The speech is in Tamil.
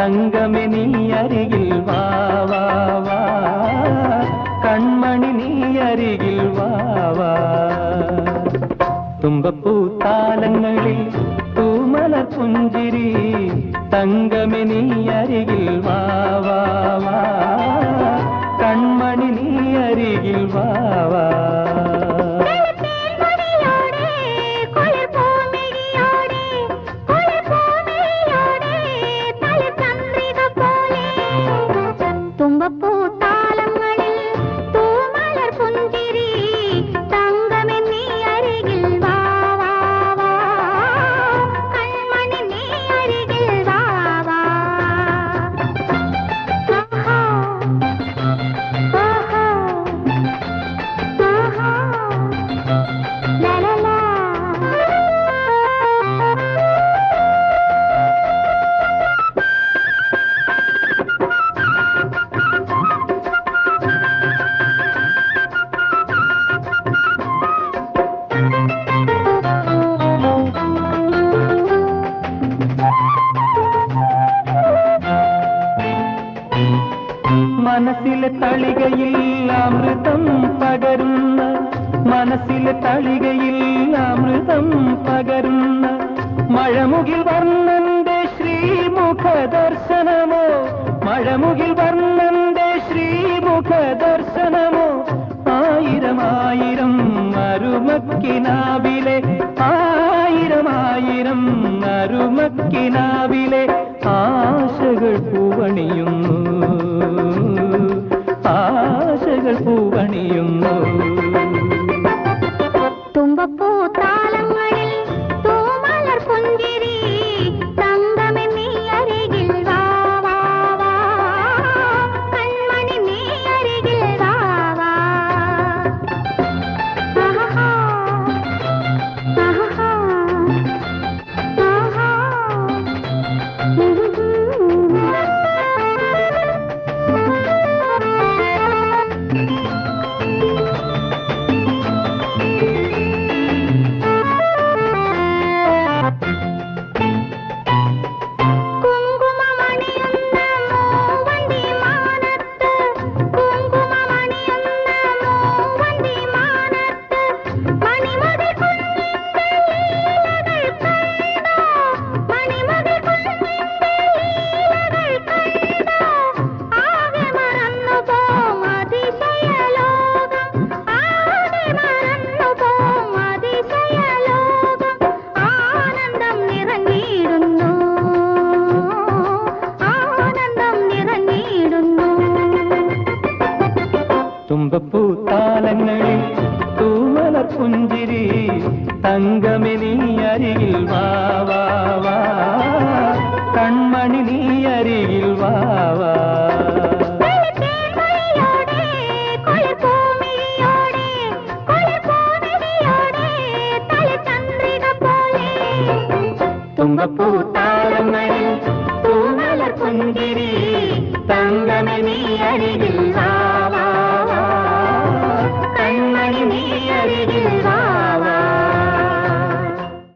தங்கமே நீ அருகில் வா வா வா கண்மணி நீ அருகில் வா வா തുമ്പപ്പൂ താലങ്ങളിൽ തൂമല പുഞ്ചിരി തങ്കമി നീ അരികിൽ വാ വാ വാ കൺമണി നീ അരികിൽ വാ വാ മനസ്സിലെ തളികയിൽ അമൃതം പകരുന്ന മനസ്സിലെ തളികയിൽ അമൃതം പകരുന്ന മഴമുകിൽ വർണന്റെ ശ്രീമുഖ ദർശനമോ മഴമുകിൽ വർണന്റെ ശ്രീമുഖ ദർശനമോ ആയിരം ആയിരം അരുമക്കിനാവിലെ ആയിരം ആയിരം അരുമക്കിനാവിലെ ആശകൾ പൂവണിയുന്നു. பூவணியும் தும்பப்பூ தாளங்களில் தூமலர் பொங்கிரி தங்கமே நீ அருகில் கண்மணி நீ அருகில் ஆஹா ஆஹா ஆஹா தங்கமே நீ அருகில் வா வா வா. கண்மணி நீ அருகில் வா வா. தும்பப்பூ தாரமணி குங்கிரி தங்கமே நீ அருகில்